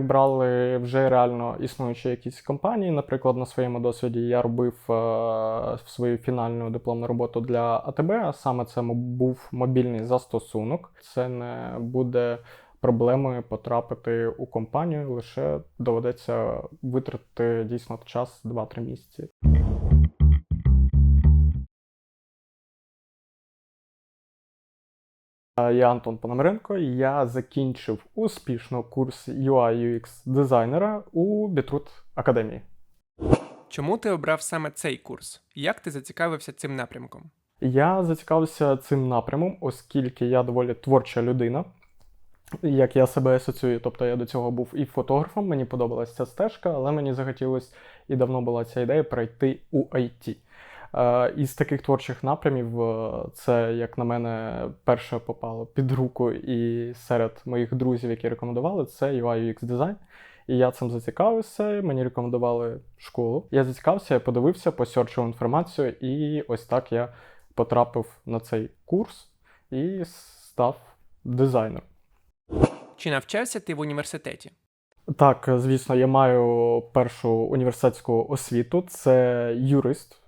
брали вже реально існуючі якісь компанії. Наприклад, на своєму досвіді я робив е, свою фінальну дипломну роботу для АТБ, а саме це був мобільний застосунок. Це не буде проблемою потрапити у компанію, лише доведеться витратити дійсно час 2-3 місяці. Я Антон Пономаренко. Я закінчив успішно курс UI UX дизайнера у Бітрут Академії. Чому ти обрав саме цей курс? Як ти зацікавився цим напрямком? Я зацікавився цим напрямом, оскільки я доволі творча людина, як я себе асоціюю. Тобто я до цього був і фотографом, мені подобалася ця стежка, але мені захотілося і давно була ця ідея перейти у IT. Е, Із таких творчих напрямів, е, це, як на мене, перше попало під руку і серед моїх друзів, які рекомендували, це UI UX дизайн. І я цим зацікавився, мені рекомендували школу. Я зацікавився, я подивився, посерчив інформацію, і ось так я потрапив на цей курс і став дизайнером. Чи навчався ти в університеті? Так, звісно, я маю першу університетську освіту, це юрист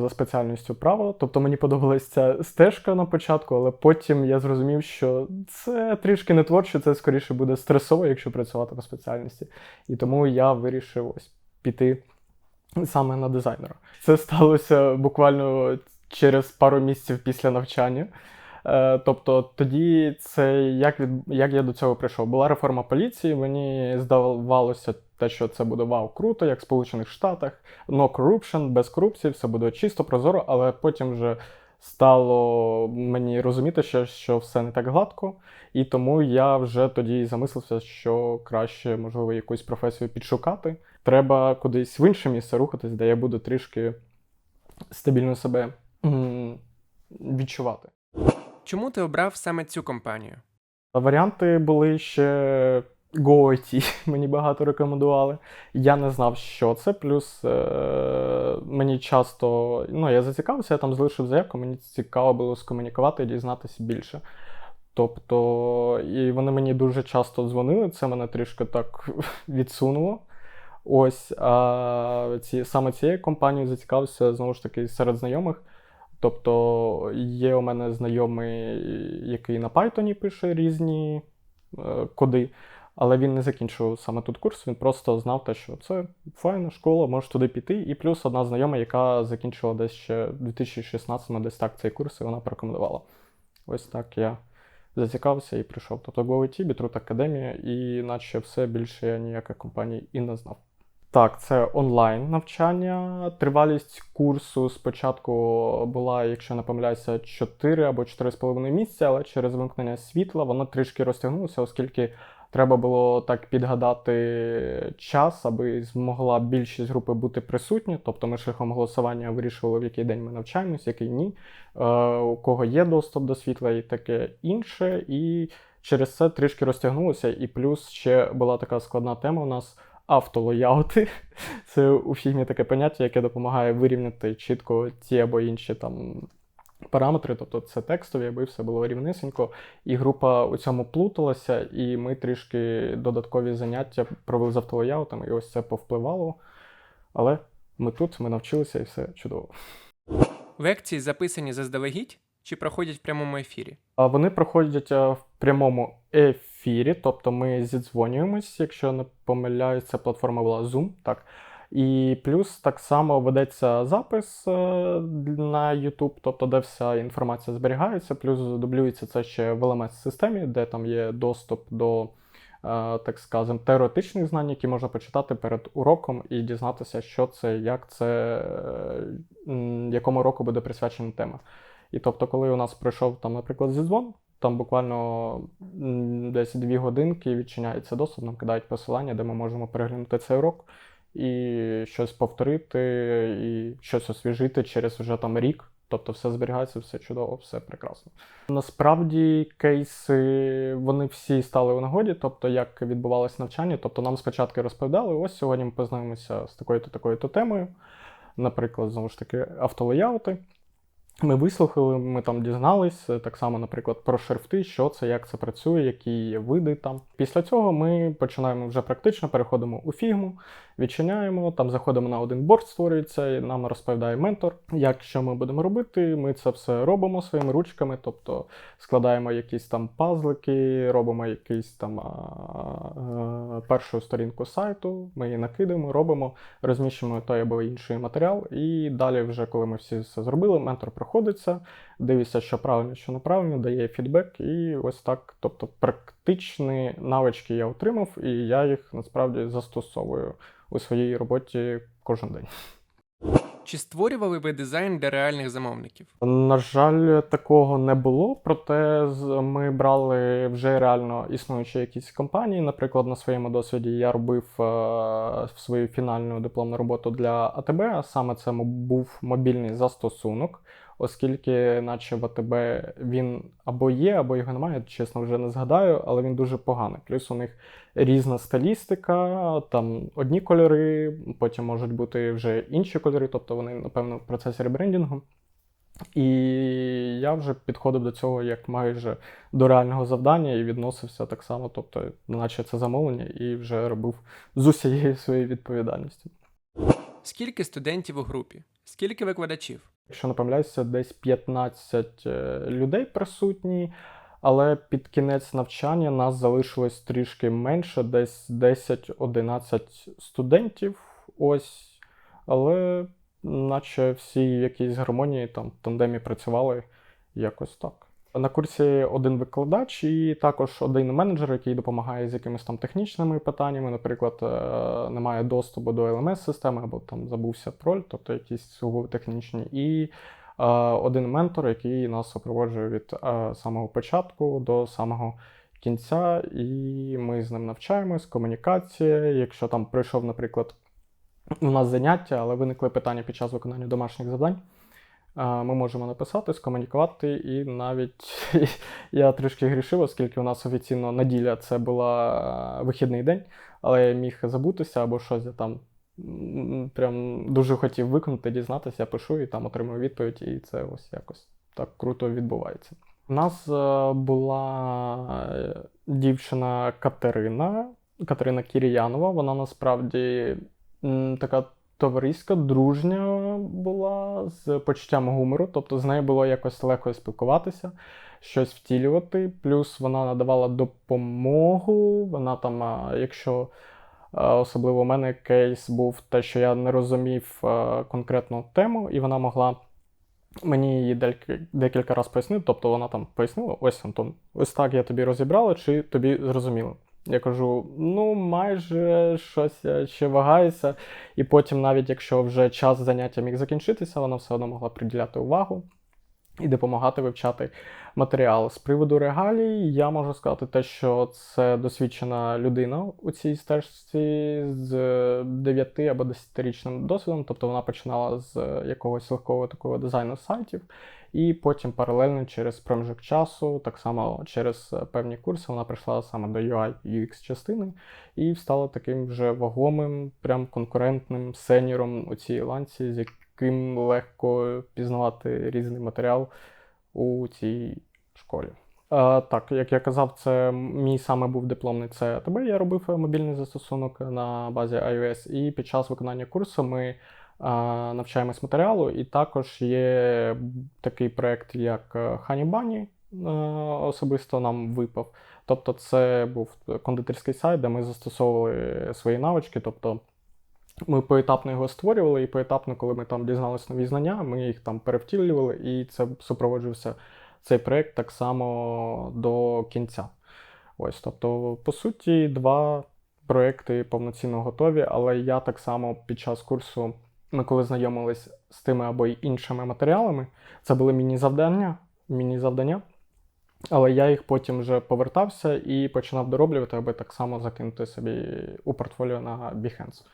за спеціальністю право. Тобто мені подобалася ця стежка на початку, але потім я зрозумів, що це трішки не творче, це скоріше буде стресово, якщо працювати по спеціальності. І тому я вирішив ось піти саме на дизайнера. Це сталося буквально через пару місяців після навчання. Е, Тобто тоді це як від як я до цього прийшов? Була реформа поліції. Мені здавалося те, що це буде вау, круто, як в Сполучених Штатах. No corruption, без корупції, все буде чисто, прозоро, але потім вже стало мені розуміти, що, що все не так гладко, і тому я вже тоді замислився, що краще, можливо, якусь професію підшукати. Треба кудись в інше місце рухатись, де я буду трішки стабільно себе відчувати. Чому ти обрав саме цю компанію? Варіанти були ще GoIT, мені багато рекомендували. Я не знав, що це. Плюс е- мені часто, ну, я зацікавився, я там залишив заявку, мені цікаво було скомунікувати і дізнатися більше. Тобто, і вони мені дуже часто дзвонили, це мене трішки так відсунуло. Ось а ці, саме цією компанією зацікавився знову ж таки серед знайомих. Тобто є у мене знайомий, який на Python пише різні е, коди, але він не закінчив саме тут курс, він просто знав те, що це файна школа, можеш туди піти. І плюс одна знайома, яка закінчила десь ще в 2016 десь так цей курс, і вона порекомендувала. Ось так я зацікавився і прийшов. Тобто GoIT, Бітрут Академія, і наче все більше я ніяких компаній і не знав. Так, це онлайн навчання. Тривалість курсу спочатку була, якщо не помиляюся, 4 або 4,5 місяці, але через вимкнення світла воно трішки розтягнулося, оскільки треба було так підгадати час, аби змогла більшість групи бути присутні. Тобто ми шляхом голосування вирішували, в який день ми навчаємось, який ні, е, у кого є доступ до світла і таке інше. І через це трішки розтягнулося. І плюс ще була така складна тема у нас автолояути. Це у фігмі таке поняття, яке допомагає вирівняти чітко ті або інші там параметри, тобто це текстові, аби все було рівнесенько. І група у цьому плуталася, і ми трішки додаткові заняття провели з автолояутами, і ось це повпливало. Але ми тут, ми навчилися і все чудово. Лекції записані заздалегідь чи проходять в прямому ефірі? А Вони проходять е, в прямому ефірі, тобто ми зідзвонюємось, якщо не помиляюсь, ця платформа була Zoom, так. І плюс так само ведеться запис е, на YouTube, тобто де вся інформація зберігається, плюс дублюється це ще в LMS-системі, де там є доступ до, е, так скажемо, теоретичних знань, які можна почитати перед уроком і дізнатися, що це, як це, е, якому року буде присвячена тема. І тобто, коли у нас прийшов там, наприклад, зізвон, там буквально десь дві годинки відчиняється доступ, нам кидають посилання, де ми можемо переглянути цей урок і щось повторити, і щось освіжити через вже там рік. Тобто все зберігається, все чудово, все прекрасно. Насправді кейси вони всі стали у нагоді, тобто як відбувалось навчання. Тобто нам спочатку розповідали, ось сьогодні ми познайомимося з такою-то такою-то темою, наприклад, знову ж таки, автолеяути. Ми вислухали, ми там дізнались е, так само, наприклад, про шрифти, що це, як це працює, які є види там. Після цього ми починаємо вже практично, переходимо у фігму, відчиняємо, там заходимо на один борт, створюється, і нам розповідає ментор, як що ми будемо робити. Ми це все робимо своїми ручками, тобто складаємо якісь там пазлики, робимо якийсь там а, е, першу сторінку сайту, ми її накидаємо, робимо, розміщуємо той або інший матеріал, і далі, вже коли ми всі все зробили, ментор проходиться, дивиться, що правильно, що неправильно, дає фідбек, і ось так. Тобто, практичні навички я отримав, і я їх насправді застосовую у своїй роботі кожен день. Чи створювали ви дизайн для реальних замовників? На жаль, такого не було, проте ми брали вже реально існуючі якісь компанії. Наприклад, на своєму досвіді я робив е, свою фінальну дипломну роботу для АТБ, а саме це був мобільний застосунок, оскільки, наче в АТБ він або є, або його немає, чесно вже не згадаю, але він дуже поганий. Плюс у них різна стилістика, там одні кольори, потім можуть бути вже інші кольори, тобто вони, напевно, в процесі ребрендінгу. І я вже підходив до цього як майже до реального завдання і відносився так само, тобто, наче це замовлення, і вже робив з усією своєю відповідальністю. Скільки студентів у групі? Скільки викладачів? Якщо не помиляюся, десь 15 е, людей присутні, але під кінець навчання нас залишилось трішки менше, десь 10-11 студентів. Ось. Але наче всі в якійсь гармонії там в тандемі працювали якось так. На курсі один викладач і також один менеджер, який допомагає з якимись там технічними питаннями. Наприклад, е, немає доступу до LMS-системи або там забувся проль, тобто якісь сугубо технічні. І е, один ментор, який нас супроводжує від е, самого початку до самого кінця, і ми з ним навчаємось, комунікація. Якщо там прийшов, наприклад, у нас заняття, але виникли питання під час виконання домашніх завдань. Ми можемо написати, скомунікувати, і навіть я трішки грішив, оскільки у нас офіційно неділя це була е, вихідний день, але я міг забутися або щось я там прям дуже хотів виконати, дізнатися, я пишу і там отримую відповідь, і це ось якось так круто відбувається. У нас е, була е, дівчина Катерина, Катерина Кіріянова. Вона насправді така товариська, дружня була з почуттям гумору, тобто з нею було якось легко спілкуватися, щось втілювати. Плюс вона надавала допомогу. Вона там, якщо особливо у мене кейс був те, що я не розумів конкретну тему, і вона могла мені її декілька, разів пояснити. Тобто вона там пояснила: ось Антон, ось так я тобі розібрала, чи тобі зрозуміло. Я кажу, ну майже щось я ще вагаюся. І потім, навіть якщо вже час заняття міг закінчитися, вона все одно могла приділяти увагу і допомагати вивчати матеріал. З приводу регалій, я можу сказати те, що це досвідчена людина у цій стежці з 9 або 10-річним досвідом, тобто вона починала з якогось легкого такого дизайну сайтів. І потім паралельно через проміжок часу, так само через е, певні курси, вона прийшла саме до UI UX частини і стала таким вже вагомим, прям конкурентним сеньором у цій ланці, з яким легко пізнавати різний матеріал у цій школі. Е, так, як я казав, це мій саме був дипломний це АТБ. Я робив мобільний застосунок на базі iOS, і під час виконання курсу ми навчаємось матеріалу, і також є такий проект, як е, Honey Bunny, е, особисто нам випав. Тобто, це був кондитерський сайт, де ми застосовували свої навички. Тобто ми поетапно його створювали, і поетапно, коли ми там дізналися нові знання, ми їх там перевтілювали, і це супроводжувався цей проект так само до кінця. Ось, тобто, по суті, два проекти повноцінно готові, але я так само під час курсу, ми коли знайомились з тими або іншими матеріалами, це були міні-завдання, міні-завдання. Але я їх потім вже повертався і починав дороблювати, аби так само закинути собі у портфоліо на Behance.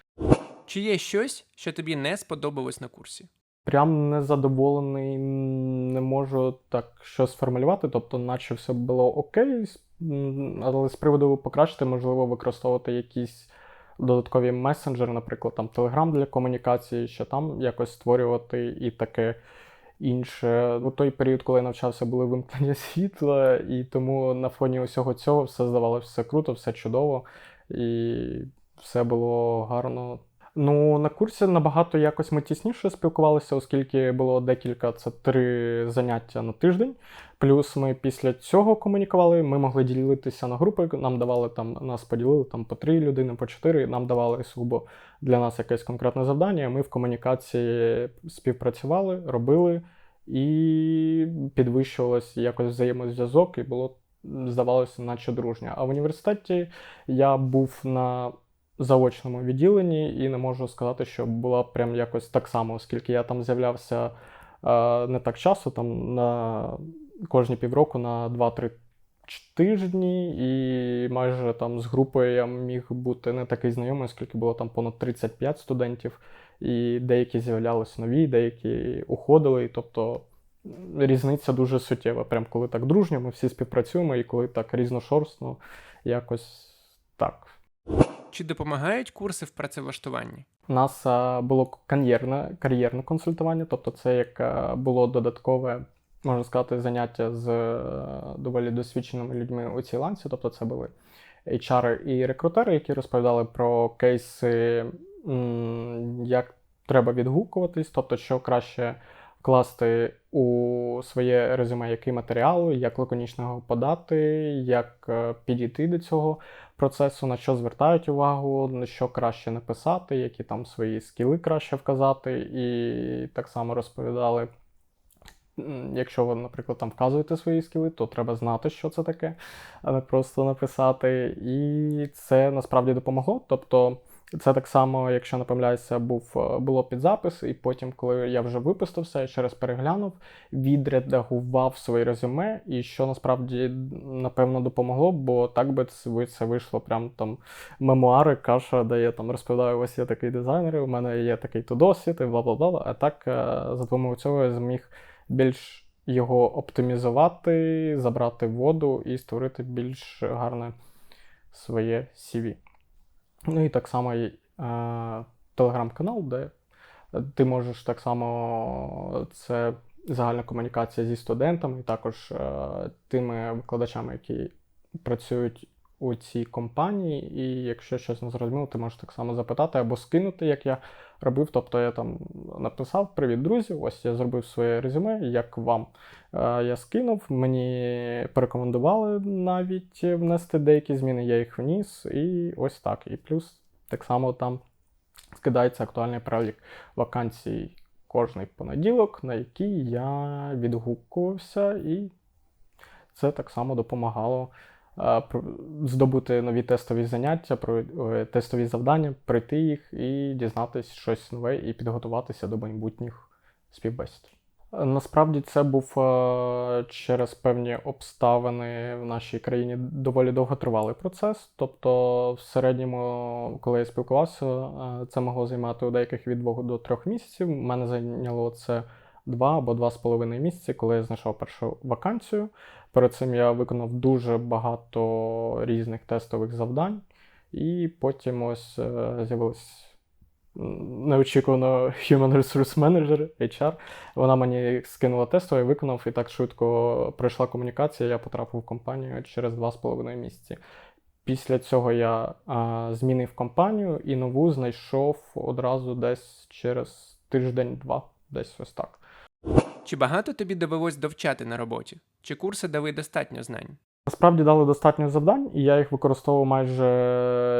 Чи є щось, що тобі не сподобалось на курсі? Прям незадоволений, не можу так щось сформулювати, тобто, наче все було окей, але з приводу покращити, можливо, використовувати якісь додаткові месенджери, наприклад, там Telegram для комунікації, що там якось створювати і таке. інше. У той період, коли я навчався, були вимкнення світла, і тому на фоні усього цього все здавалося все круто, все чудово, і все було гарно. Ну, на курсі набагато якось ми тісніше спілкувалися, оскільки було декілька, це три заняття на тиждень. Плюс ми після цього комунікували, ми могли ділитися на групи, нам давали там, нас поділили там по три людини, по чотири, нам давали сугубо для нас якесь конкретне завдання. Ми в комунікації співпрацювали, робили і підвищувалось якось взаємозв'язок, і було, здавалося, наче дружня. А в університеті я був на заочному відділенні і не можу сказати, що була прям якось так само, оскільки я там з'являвся е, не так часто, там на кожні півроку на 2-3 тижні, і майже там з групою я міг бути не такий знайомий, оскільки було там понад 35 студентів, і деякі з'являлися нові, деякі уходили. І, тобто різниця дуже суттєва. Прям коли так дружньо, ми всі співпрацюємо, і коли так різношорстно, якось так. Чи допомагають курси в працевлаштуванні? У нас а, було кар'єрне, кар'єрне консультування, тобто це як а, було додаткове, можна сказати, заняття з е, доволі досвідченими людьми у цій ланці. Тобто це були HR і рекрутери, які розповідали про кейси, як треба відгукуватись, тобто, що краще вкласти у своє резюме, який матеріал, як лаконічно його подати, як е, підійти до цього процесу, на що звертають увагу, на що краще написати, які там свої скіли краще вказати, і так само розповідали. Якщо ви, наприклад, там вказуєте свої скіли, то треба знати, що це таке, а не просто написати. І це насправді допомогло. Тобто, це так само, якщо не помиляюся, був е, було під запис, і потім, коли я вже випустився, я ще раз переглянув, відредагував своє резюме, і що насправді напевно допомогло, бо так би це вийшло прям там мемуари, каша, де я там розповідаю, ось є такий дизайнер, у мене є такий то досвід, і бла бла бла. А так е, за допомогою цього я зміг більш його оптимізувати, забрати воду і створити більш гарне своє CV. Ну і так само е, телеграм-канал, де ти можеш так само це загальна комунікація зі студентами, і також е, тими викладачами, які працюють у цій компанії. І якщо щось не зрозуміло, ти можеш так само запитати або скинути, як я робив. Тобто я там написав: Привіт, друзі! Ось я зробив своє резюме, як вам. Е, Я скинув, мені порекомендували навіть внести деякі зміни, я їх вніс, і ось так. І плюс так само там скидається актуальний перелік вакансій кожний понеділок, на які я відгукувався, і це так само допомагало здобути нові тестові заняття, е, тестові завдання, пройти їх і дізнатись щось нове і підготуватися до майбутніх співбесід. Насправді це був е, через певні обставини в нашій країні доволі довготривалий процес. Тобто, в середньому, коли я спілкувався, е, це могло займати у деяких від 2 до 3 місяців. У мене зайняло це 2 або 2,5 місяці, коли я знайшов першу вакансію. Перед цим я виконав дуже багато різних тестових завдань, і потім ось е, з'явилось неочікувано Human Resource Manager, HR. Вона мені скинула тестове, виконав, і так швидко пройшла комунікація. Я потрапив в компанію через 2,5 місяці. Після цього я а, змінив компанію і нову знайшов одразу десь через тиждень-два, десь ось так. Чи багато тобі довелось довчати на роботі? Чи курси дали достатньо знань? Насправді дали достатньо завдань, і я їх використовував майже,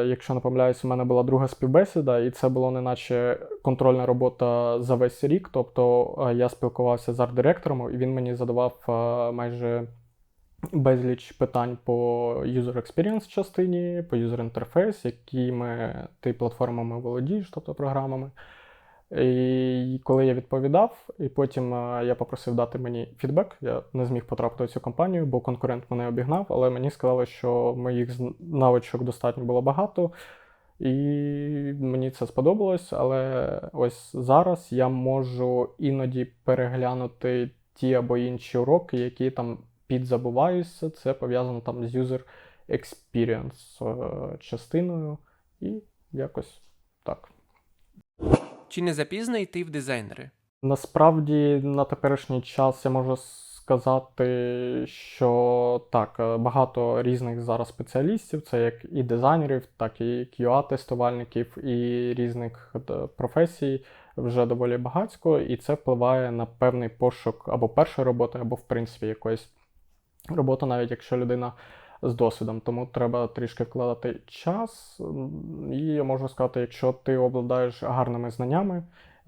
якщо не помиляюсь, у мене була друга співбесіда, і це було неначе контрольна робота за весь рік. Тобто е, я спілкувався з арт-директором, і він мені задавав е, майже безліч питань по user experience частині, по user interface, якими ти платформами володієш, тобто програмами. І коли я відповідав, і потім е, я попросив дати мені фідбек, я не зміг потрапити в цю компанію, бо конкурент мене обігнав, але мені сказали, що моїх навичок достатньо було багато, і мені це сподобалось. Але ось зараз я можу іноді переглянути ті або інші уроки, які там підзабуваються. Це пов'язано там з user experience е, частиною, і якось так. Чи не запізно йти в дизайнери? Насправді, на теперішній час я можу сказати, що так, е, багато різних зараз спеціалістів, це як і дизайнерів, так і QA-тестувальників, і різних е, професій вже доволі багатько, і це впливає на певний пошук або першої роботи, або в принципі якоїсь роботи, навіть якщо людина з досвідом. Тому треба трішки вкладати час. І я можу сказати, якщо ти обладаєш гарними знаннями,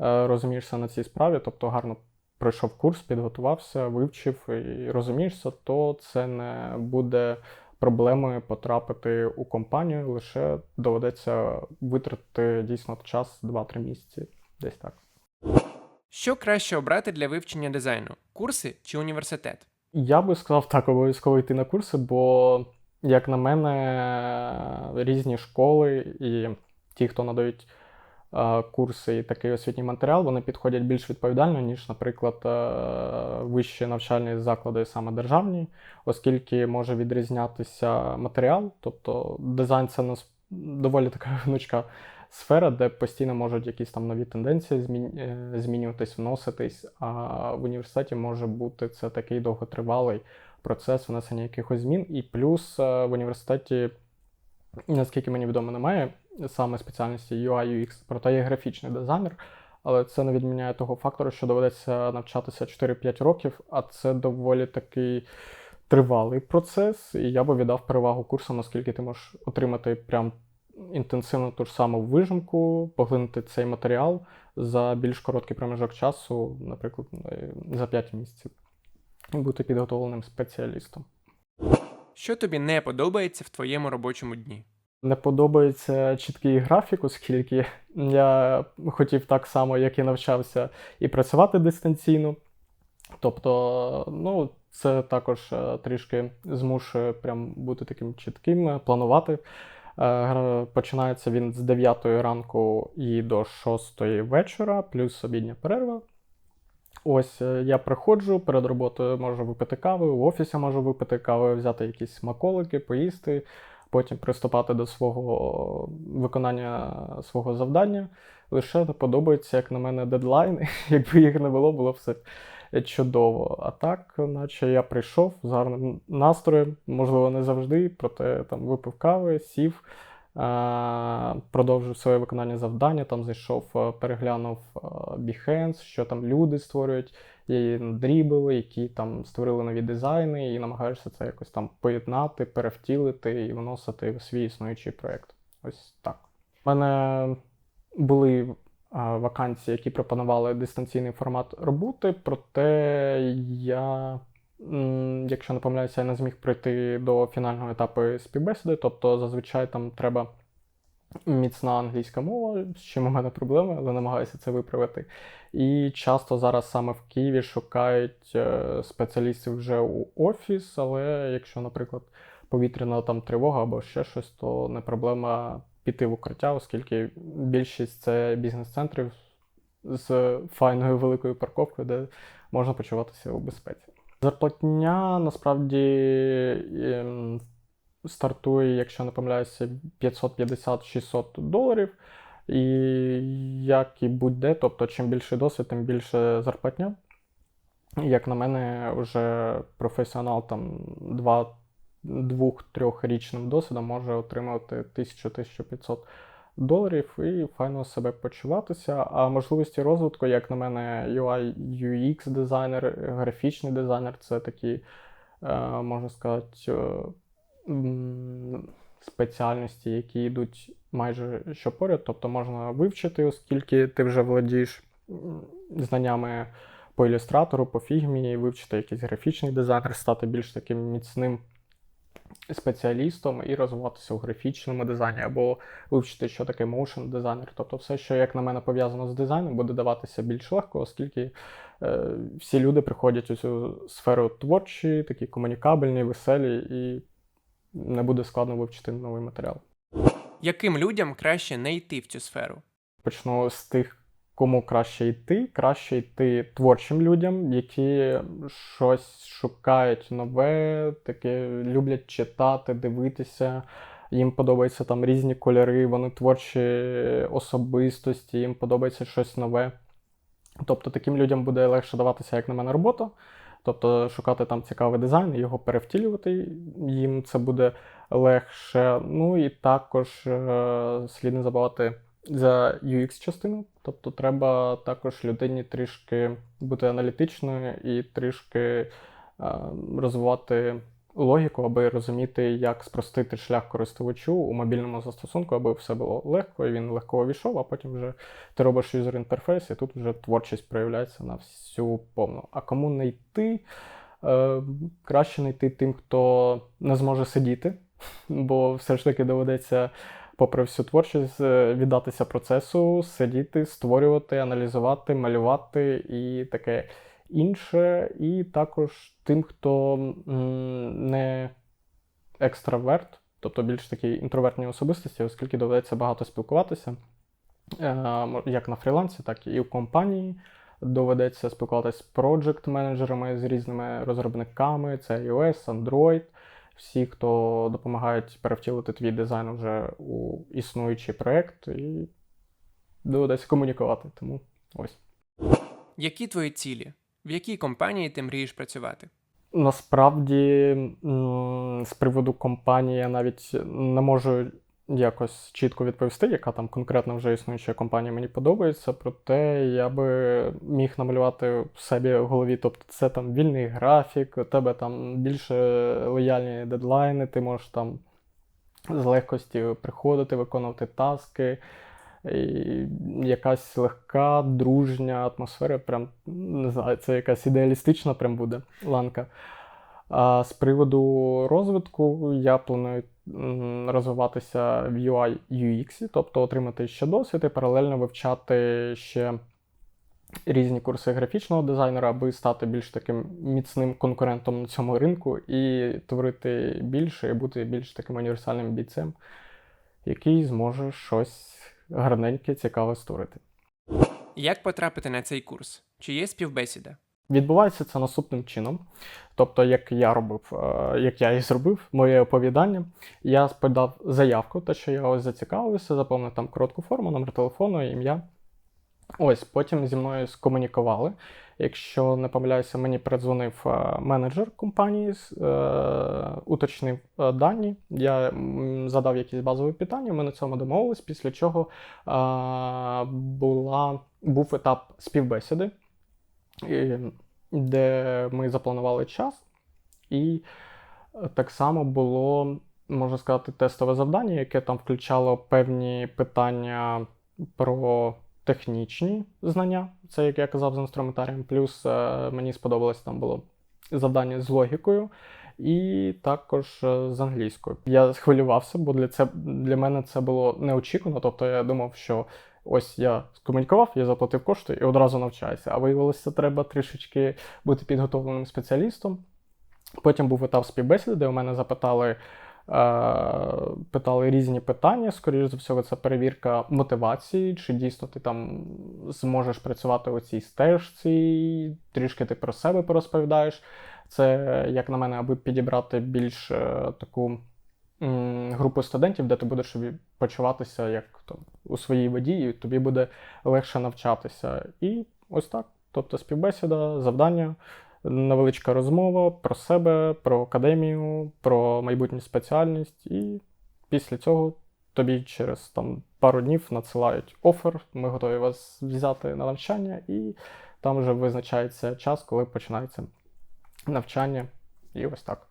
е, розумієшся на цій справі, тобто гарно пройшов курс, підготувався, вивчив і розумієшся, то це не буде проблемою потрапити у компанію, лише доведеться витратити дійсно час 2-3 місяці. Десь так. Що краще обрати для вивчення дизайну: курси чи університет? Я би сказав так, обов'язково йти на курси, бо, як на мене, різні школи і ті, хто надають е, курси і такий освітній матеріал, вони підходять більш відповідально, ніж, наприклад, е, вищі навчальні заклади, саме державні, оскільки може відрізнятися матеріал, тобто дизайн це нас доволі така гнучка сфера, де постійно можуть якісь там нові тенденції е, змінюватись, вноситись. А в університеті може бути це такий довготривалий процес внесення якихось змін. І плюс е, в університеті, наскільки мені відомо, немає саме спеціальності UI UX, проте є графічний дизайнер. Але це не відміняє того фактору, що доведеться навчатися 4-5 років, а це доволі такий тривалий процес. І я би віддав перевагу курсам, оскільки ти можеш отримати прям інтенсивно ту ж саму вижимку, поглинути цей матеріал за більш короткий проміжок часу, наприклад, е, за 5 місяців, і бути підготовленим спеціалістом. Що тобі не подобається в твоєму робочому дні? Не подобається чіткий графік, оскільки я хотів так само, як і навчався, і працювати дистанційно. Тобто, ну, це також е, трішки змушує прям бути таким чітким, планувати. Е, Починається він з 9 ранку і до 6 вечора, плюс обідня перерва. Ось е, я приходжу перед роботою, можу випити кави, в офісі можу випити кави, взяти якісь смаколики, поїсти, потім приступати до свого виконання свого завдання. Лише подобається, як на мене, дедлайни. Якби їх не було, було все чудово. А так, наче я прийшов з гарним настроєм, можливо, не завжди, проте там випив кави, сів, е, продовжив своє виконання завдання, там зайшов, е, переглянув е, Behance, що там люди створюють, є дрібли, які там створили нові дизайни, і намагаєшся це якось там поєднати, перевтілити і виносити в свій існуючий проєкт. Ось так. У мене були вакансії, які пропонували дистанційний формат роботи, проте я, якщо не помиляюся, я не зміг пройти до фінального етапу співбесіди, тобто зазвичай там треба міцна англійська мова, з чим у мене проблеми, але намагаюся це виправити. І часто зараз саме в Києві шукають е, спеціалістів вже у офіс, але якщо, наприклад, повітряна там тривога або ще щось, то не проблема піти в укриття, оскільки більшість це бізнес-центрів з файною великою парковкою, де можна почуватися у безпеці. Зарплатня насправді ем, стартує, якщо не помиляюся, 550-600 доларів. І як і будь-де, тобто чим більше досвід, тим більше зарплатня. Як на мене, вже професіонал там 2 2-3-річним досвідом може отримувати 1000-1500 доларів і файно себе почуватися. А можливості розвитку, як на мене, UI, UX дизайнер, графічний дизайнер це такі, е, можна сказати, е, спеціальності, які йдуть майже що поряд. Тобто можна вивчити, оскільки ти вже володієш знаннями по ілюстратору, по фігмі, вивчити якийсь графічний дизайнер, стати більш таким міцним спеціалістом і розвиватися у графічному дизайні, або вивчити, що таке motion дизайнер. Тобто, все, що, як на мене, пов'язано з дизайном, буде даватися більш легко, оскільки е, всі люди приходять у цю сферу творчі, такі комунікабельні, веселі, і не буде складно вивчити новий матеріал. Яким людям краще не йти в цю сферу? Почну з тих, кому краще йти. Краще йти творчим людям, які щось шукають нове, таке люблять читати, дивитися. Їм подобаються там різні кольори, вони творчі особистості, їм подобається щось нове. Тобто таким людям буде легше даватися, як на мене, робота. Тобто шукати там цікавий дизайн, його перевтілювати, їм це буде легше. Ну і також е, слід не забувати за UX-частину. Тобто треба також людині трішки бути аналітичною і трішки е, розвивати логіку, аби розуміти, як спростити шлях користувачу у мобільному застосунку, аби все було легко, і він легко увійшов, а потім вже ти робиш юзер-інтерфейс, і тут вже творчість проявляється на всю повну. А кому не йти, е, краще не йти тим, хто не зможе сидіти, бо все ж таки доведеться, попри всю творчість, е, віддатися процесу, сидіти, створювати, аналізувати, малювати і таке інше. І також тим, хто не екстраверт, тобто більш такі інтровертні особистості, оскільки доведеться багато спілкуватися, е, як на фрілансі, так і в компанії. Доведеться спілкуватися з проджект-менеджерами, з різними розробниками, це iOS, Android, всі, хто допомагають перевтілити твій дизайн вже у існуючий проєкт, і доведеться комунікувати. Тому ось. Які твої цілі? В якій компанії ти мрієш працювати? Насправді, з приводу компанії я навіть не можу якось чітко відповісти, яка там конкретно вже існуюча компанія мені подобається, проте я би міг намалювати в себе в голові. Тобто це там вільний графік, у тебе там більше лояльні дедлайни, ти можеш там з легкості приходити, виконувати таски. І якась легка, дружня атмосфера, прям не знаю, це якась ідеалістична прям буде ланка. А з приводу розвитку я планую розвиватися в UI UX, тобто отримати ще досвід і паралельно вивчати ще різні курси графічного дизайнера, аби стати більш таким міцним конкурентом на цьому ринку і творити більше, і бути більш таким універсальним бійцем, який зможе щось гарненьке, цікаве створити. Як потрапити на цей курс? Чи є співбесіда? Відбувається це наступним чином. Тобто, як я робив, е, як я і зробив, моє оповідання, я подав заявку, те, що я ось зацікавився, заповнив там коротку форму, номер телефону, ім'я. Ось, потім зі мною скомунікували. Якщо не помиляюся, мені передзвонив е, менеджер компанії, е, уточнив дані. Я задав якісь базові питання, ми на цьому домовились, після чого була, був етап співбесіди, де ми запланували час, і так само було, можна сказати, тестове завдання, яке там включало певні питання про технічні знання, це як я казав з інструментарієм. Плюс е, мені сподобалось там було завдання з логікою. І також е, з англійською. Я схвилювався, бо для, це, для мене це було неочікувано. Тобто я думав, що ось я скомунікував, я заплатив кошти і одразу навчаюся. А виявилося, треба трішечки бути підготовленим спеціалістом. Потім був етап співбесіди, де у мене запитали, е, питали різні питання. Скоріше за всього, це перевірка мотивації, чи дійсно ти там зможеш працювати у цій стежці, трішки ти про себе порозповідаєш. Це, як на мене, аби підібрати більш е, таку м, групу студентів, де ти будеш почуватися як там, у своїй воді, і тобі буде легше навчатися. І ось так. Тобто співбесіда, завдання, невеличка розмова про себе, про академію, про майбутню спеціальність, і після цього тобі через там, пару днів надсилають офер, ми готові вас взяти на навчання, і там вже визначається час, коли починається навчання. І ось так.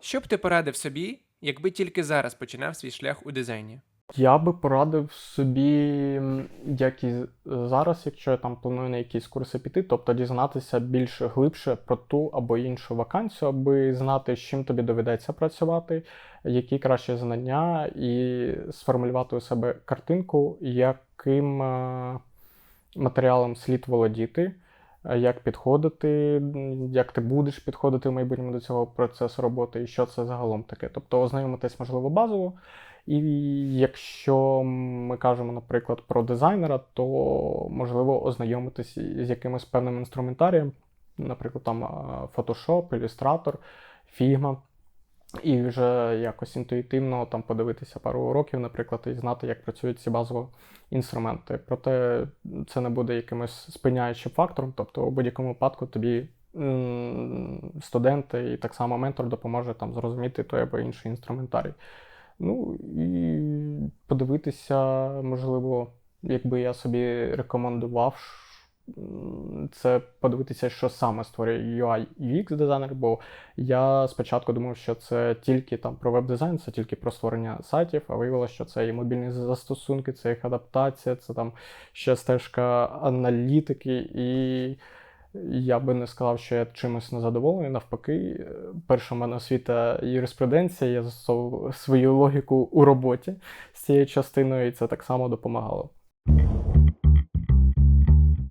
Що б ти порадив собі, якби тільки зараз починав свій шлях у дизайні? Я би порадив собі, як і зараз, якщо я там планую на якісь курси піти, тобто дізнатися більш глибше про ту або іншу вакансію, аби знати, з чим тобі доведеться працювати, які кращі знання, і сформулювати у себе картинку, яким е, матеріалом слід володіти, як підходити, як ти будеш підходити в майбутньому до цього процесу роботи, і що це загалом таке. Тобто ознайомитись, можливо, базово. І якщо ми кажемо, наприклад, про дизайнера, то можливо ознайомитись з якимось певним інструментарієм, наприклад, там а, Photoshop, Illustrator, Figma, і вже якось інтуїтивно там подивитися пару уроків, наприклад, і знати, як працюють ці базові інструменти. Проте це не буде якимось спиняючим фактором, тобто у будь-якому випадку тобі студенти і так само ментор допоможе там зрозуміти той або інший інструментарій. Ну і подивитися, можливо, якби я собі рекомендував, це подивитися, що саме створює UI UX дизайнер, бо я спочатку думав, що це тільки там про веб-дизайн, це тільки про створення сайтів, а виявилося, що це і мобільні застосунки, це їх адаптація, це там ще стежка аналітики, і я би не сказав, що я чимось незадоволений. Навпаки, перша в мене освіта юриспруденція, я застосовував свою логіку у роботі з цією частиною, і це так само допомагало.